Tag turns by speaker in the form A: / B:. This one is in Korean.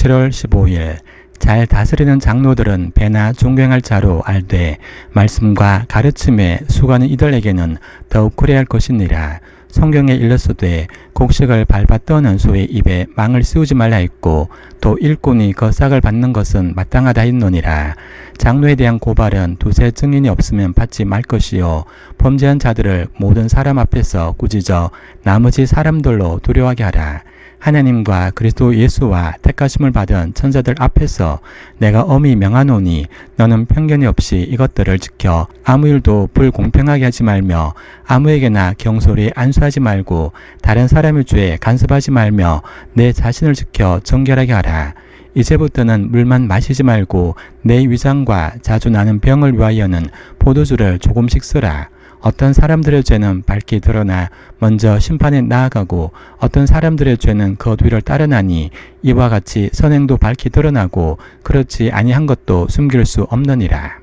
A: 7월 15일 잘 다스리는 장로들은 배나 존경할 자로 알되 말씀과 가르침에 수고하는 이들에게는 더욱 그래야 할 것이니라. 성경에 일렀으되 곡식을 밟아 떠는 소의 입에 망을 씌우지 말라 했고 또 일꾼이 그 싹을 받는 것은 마땅하다 했노니라. 장로에 대한 고발은 두세 증인이 없으면 받지 말 것이요 범죄한 자들을 모든 사람 앞에서 꾸짖어 나머지 사람들로 두려워하게 하라. 하나님과 그리스도 예수와 택하심을 받은 천사들 앞에서 내가 엄히 명하노니 너는 편견이 없이 이것들을 지켜 아무 일도 불공평하게 하지 말며 아무에게나 경솔히 안수하지 말고 다른 사람의 죄에 간섭하지 말며 내 자신을 지켜 정결하게 하라. 이제부터는 물만 마시지 말고 내 위장과 자주 나는 병을 위하여는 포도주를 조금씩 쓰라. 어떤 사람들의 죄는 밝게 드러나 먼저 심판에 나아가고 어떤 사람들의 죄는 그 뒤를 따르나니 이와 같이 선행도 밝게 드러나고 그렇지 아니한 것도 숨길 수 없느니라.